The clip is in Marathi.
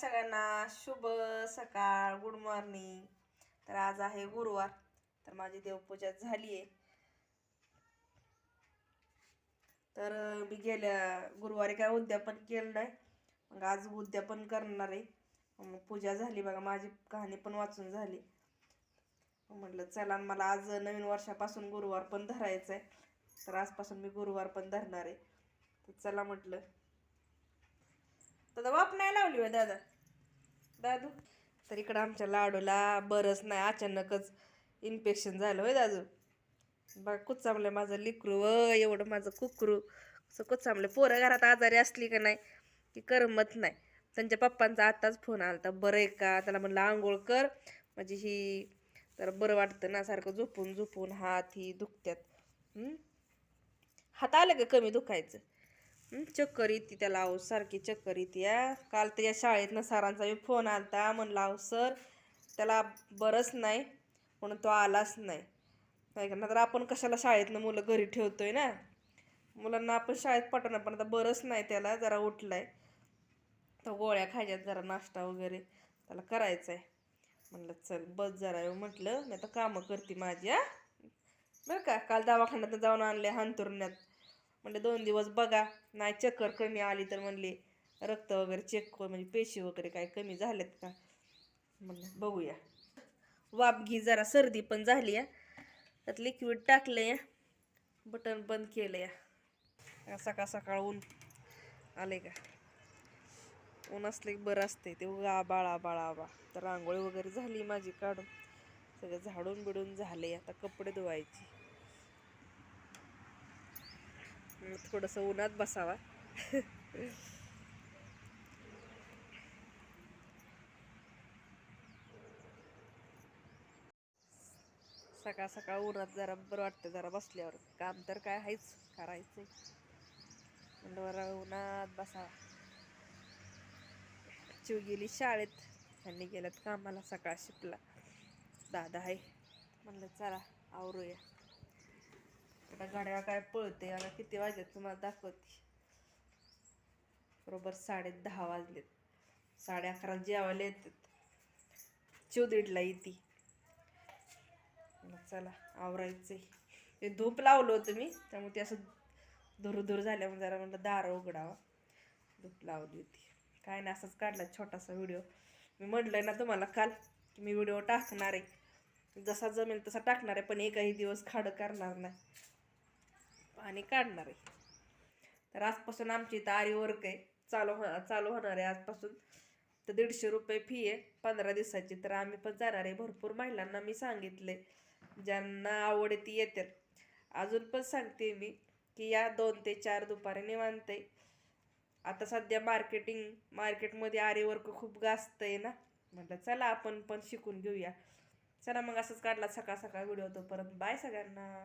सगळ्यांना शुभ सकाळ गुड मॉर्निंग. तर आज आहे गुरुवार तर माझी देवपूजा झाली आहे तर मी गेल्या गुरुवारी काय उद्यापन केलं नाही मग आज उद्यापन करणार आहे. मग पूजा झाली बघा माझी कहाणी पण वाचून झाली. म्हटलं चला मला आज नवीन वर्षापासून गुरुवार पण धरायचं आहे तर आजपासून मी गुरुवार पण धरणार आहे. तर चला म्हटलं दादा वाफ नाही लावली होय दादा. दादू तर इकडं आमच्या लाडूला बरंच नाही अचानकच इन्फेक्शन झालं होय दादू. बघा कुचामलं माझं लिकरू व एवढं माझं कुकरू. असं कुचामलं पोरं घरात आजारी असली का नाही की करमत नाही. त्यांच्या पप्पांचा आत्ताच फोन आला होता बरं आहे का? त्याला म्हणलं आंघोळ कर. म्हणजे ही तर बरं वाटतं ना सारखं झोपून झोपून हात ही दुखत्यात. हात आलं का कमी दुखायचं? चक्कर येते त्याला अहो सारखी चक्कर येते या काल त्याच्या शाळेतनं सरांचा मी फोन आलता म्हणला अहो सर त्याला बरंच नाही म्हणून तो आलाच नाही. नाही का? तर आपण कशाला शाळेतनं मुलं घरी ठेवतो आहे ना? मुलांना आपण शाळेत पाठवणार पण आता बरंच नाही त्याला जरा उठलाय. तर गोळ्या खायच्यात जरा नाश्ता वगैरे त्याला करायचा आहे म्हणलं चल बस जरा. येऊ म्हटलं मी आता कामं करते माझी हा. बरं का? काल दवाखान्यात जाऊन आणले हांतुरण्यात. म्हणलं दोन दिवस बघा. नाही चक्कर कमी आली तर म्हणले रक्त वगैरे चेक कर म्हणजे पेशी वगैरे काय कमी झालेत का? म्हणलं बघूया. वाप घी जरा सर्दी पण झाली या त्यात लिक्विड टाकलं या बटन बंद केलं या सकाळ सकाळ ऊन आले का? ऊन असले की बरं असते ते उगा बाळा बाळा बा तर रांगोळी वगैरे झाली माझी काढून. सगळं झाडून बिडून झाले आता कपडे धुवायची मग थोडंसं उन्हात बसावा. सकाळ सकाळ उन्हात जरा बरं वाटतं जरा बसल्यावर. काम तर काय आहेच करायचंय. म्हणलं बरं उन्हात बसावा. चिव गेली शाळेत त्यांनी गेल्यात कामाला सकाळ शिपला दादा आहे. म्हणलं चला आवरूया. आता गाड्या काय पळते आता किती वाजलेत तुम्हाला दाखवते. बरोबर साडे दहा वाजलेत. साडे अकरा जेवायला येतात. चिव दीडला येते चला आवरायचंय. ते धूप लावलं होतं मी त्यामुळे ते असं दूर झाल्यामुळे जरा म्हणलं दार उघडावा. धूप लावली होती. काय नाही असंच काढला छोटासा व्हिडिओ. मी म्हटलंय ना तुम्हाला काल की मी व्हिडिओ टाकणार आहे. जसा जमेल तसा टाकणार आहे पण एकही दिवस खाडं करणार नाही. आणि काढणार आहे. तर आजपासून आमची इथं वर्क आहे. चालू होणार चालू होणार आहे आजपासून. तर दीडशे रुपये फी आहे. पंधरा दिवसाची. तर आम्ही पण जाणार आहे. भरपूर महिलांना मी सांगितले ज्यांना आवड आहे ती येते अजून पण सांगते मी की या दोन ते चार दुपारी निवांत आहे. आता सध्या मार्केटिंग मार्केटमध्ये आरे वर्क खूप गाजत आहे ना. म्हटलं चला आपण पण शिकून घेऊया. चला मग असंच काढला सकाळ सकाळ व्हिडिओ तो परत बाय सगळ्यांना.